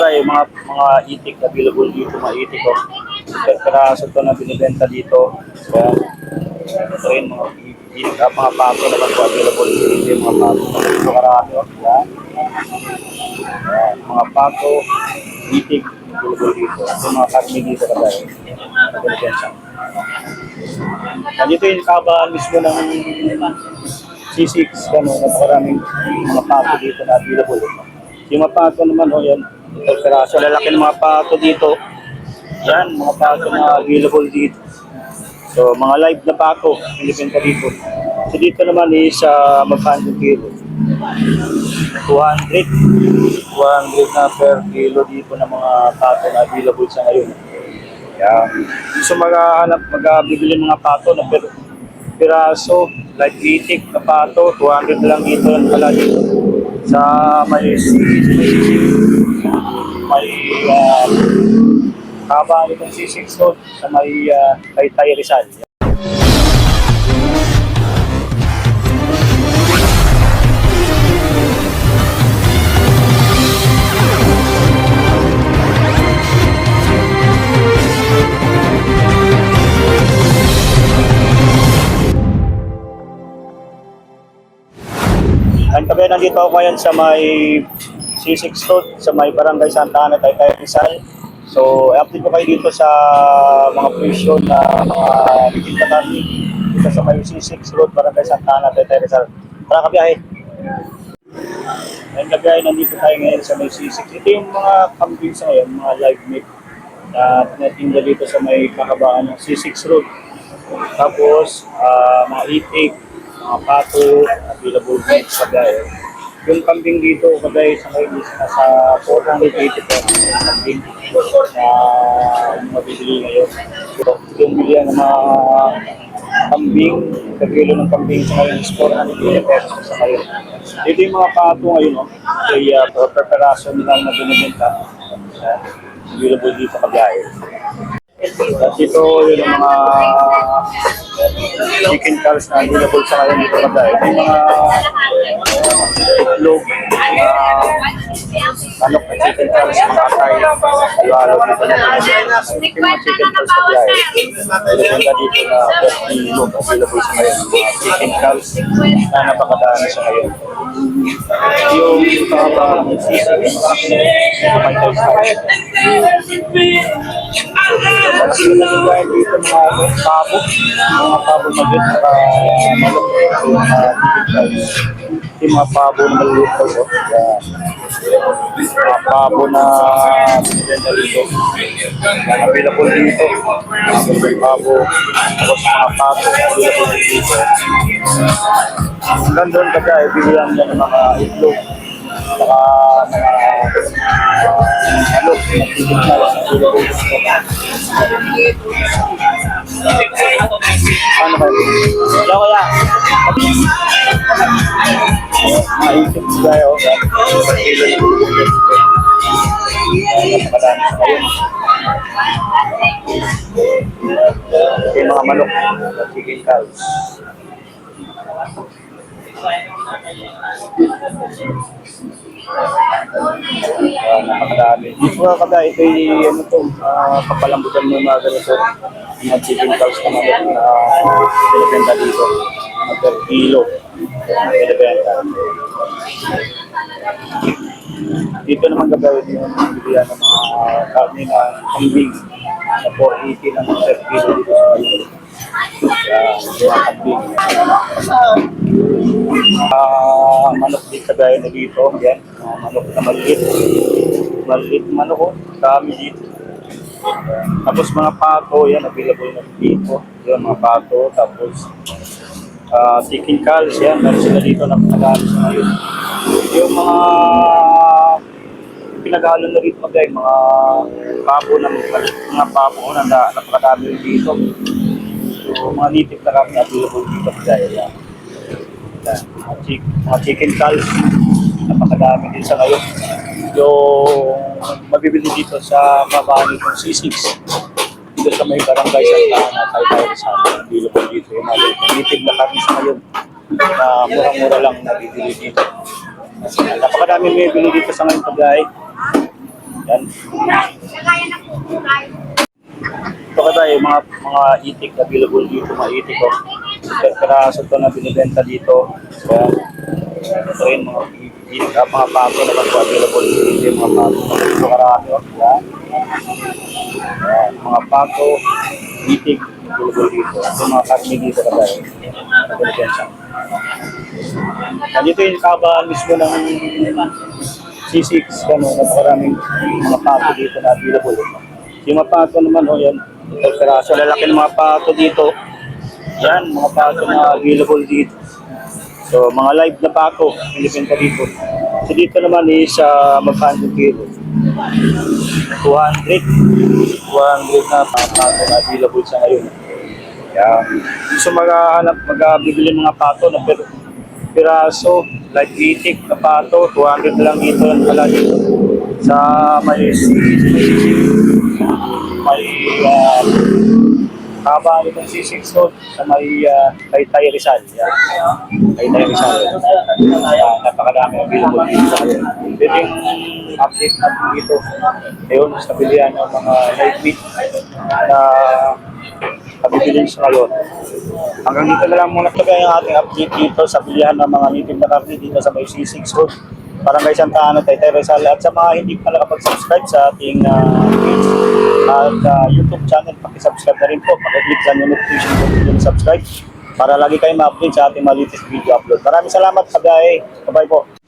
kabay, mga mga itik available dito, mga itik ko. Per peraso to na binibenta dito. So, ito rin mga itik, ah, mga pato naman po available dito, yung mga pato. Ito karami, oh. Yan. Mga pato, itik, available dito. Ito mga karmi dito kabay. Binibenta. Nandito yung kabaan mismo ng C6, gano'n, napakaraming mga pato dito na available. Yung mga pato naman, oh, yan, peraso, lalaki ng mga pato dito. Yan, mga pato na available dito. So, mga live na pato, pinipenta dito. So, dito naman is uh, magkano yung kilo? 200. 200 na per kilo dito ng mga pato na available sa ngayon. Yan. So, maghahanap, magbibili mga pato na per piraso, like itik na pato, 200 lang dito lang pala dito. Sa may may uh, haba nitong C6 road sa may uh, Taytay Rizal. Ang tabi nandito ako ngayon sa may C6 Road, sa may Barangay Santa Ana, Taytay Rizal. So, update ko kayo dito sa mga presyo na mga bikinta natin dito sa may C6 Road, Barangay Santa Ana, Taytay Rizal. Tara kabiyahe. Ngayon kabiyahe, nandito tayo ngayon sa may C6. Ito yung mga kambing sa ngayon, mga live meat na tinatinda dito sa may kahabaan ng C6 Road. Tapos, ah, mga itik, mga pato, available meat sa gaya. Yung kambing dito, kagaya sa ngayon is nasa 480 pesos yung kambing na mabibili ngayon. So, yung bilihan ng mga kambing, kagilo ng kambing sa ngayon is 480 pesos sa ngayon. Dito yung mga pato ngayon, no? Kaya uh, per peraso nila na binibenta. Yan. Available dito kagaya. At ito yung mga chicken curls na available sa ngayon dito kagaya. May mga itlog, mga manok na chicken curls, mga atay, halo-halo dito na yung mga chicken curls kagaya. Pinaganda dito na 30 look available sa ngayon. Chicken curls na napakadaan sa ngayon. Yung kahaba ng season, may tayo Mas pinaganda dito mga pabo, mga pabo na din, para malok yung mga chicken curls. Yung mga pabo na maliliit po. Yan. Mga pabo na binibenta dito. Yan, available dito. Mga pabo. Tapos mga pabo available dito. Hanggang doon kasi ay bigyan niya ng mga itlog. Saka mga uh, ano, nagtitig na lang available dito. Paano ba yun? Hello, kuya. Maisip tayo. Yung mga manok, chicken cows. Ah, napakadami. Dito nga kada, ito yung ano to, ah, papalambutan yung mga ganito. Mga chicken cows na mga na binibenta dito. Per kilo. Binibenta. Dito naman gagawin yung bilihan ng mga karne na kambing na 480 ng per kilo dito sa mga kambing. Ah, manok din kagaya na dito. Yan, mga manok na maliit. Maliit manok, oh. dami dito. Tapos mga pato, yan, available na dito. Yan, mga pato. Tapos, ah, chicken calls, yan, meron sila dito na pinagaan sa ngayon. Yung mga pinaghalo na rito mga mga pabo na mga pabo na na napakadami rin dito. So, mga native na kami available dito kagaya yan. Yan, mga, chick, mga chicken calls, napakadami din sa ngayon. Yung mabibili dito sa mababa nitong C6, dito sa may barangay sa Tana, tayo tayo sa mura-mura lang nabibili dito. Napakadami may bili dito sa ngayon pagay. Yan. Ito ka tayo, mga, mga itik available dito, mga itik ko. Per peraso ito na binibenta dito. So. Ito rin, mga itik, ah, mga pato naman po available dito, mga pato. Ito karami, oh. Yan. Yan, mga pato, itik, available dito. Ito mga karmi dito ka tayo. Binibenta. Nandito yung kabaan mismo ng C6, gano'n, napakaraming mga pato dito na available. Yung mga pato naman, o yan, ito lalaki ng mga pato dito. Yan, mga pato na available dito. So, mga live na pato, pinipinta dito. So, dito naman is uh, magkano kilo. 200. 200 na pato na available sa ngayon. Yan. Gusto maghahanap, magbibili mga pato na per, piraso, like itik na pato, 200 na lang dito lang pala dito. Sa may may uh, haba nitong C6 road sa may uh, Taytay Rizal. Yan. Taytay Rizal. Uh, napakadami available dito sa ngayon. Ito yung update natin dito. Ayun, sa bilihan ng mga live meat na kabibilin sa ngayon. Hanggang dito na lang muna ito yung ating update dito sa bilihan ng mga native na karne dito sa may C6 road. Barangay Santa Ana, Taytay Rizal. At sa mga hindi pa nakapag-subscribe sa ating uh, at uh, YouTube channel, pakisubscribe na rin po. Pakiclick sa notification button yung subscribe para lagi kayo ma-update sa ating mga latest video upload. Maraming salamat, kabay. Bye-bye po.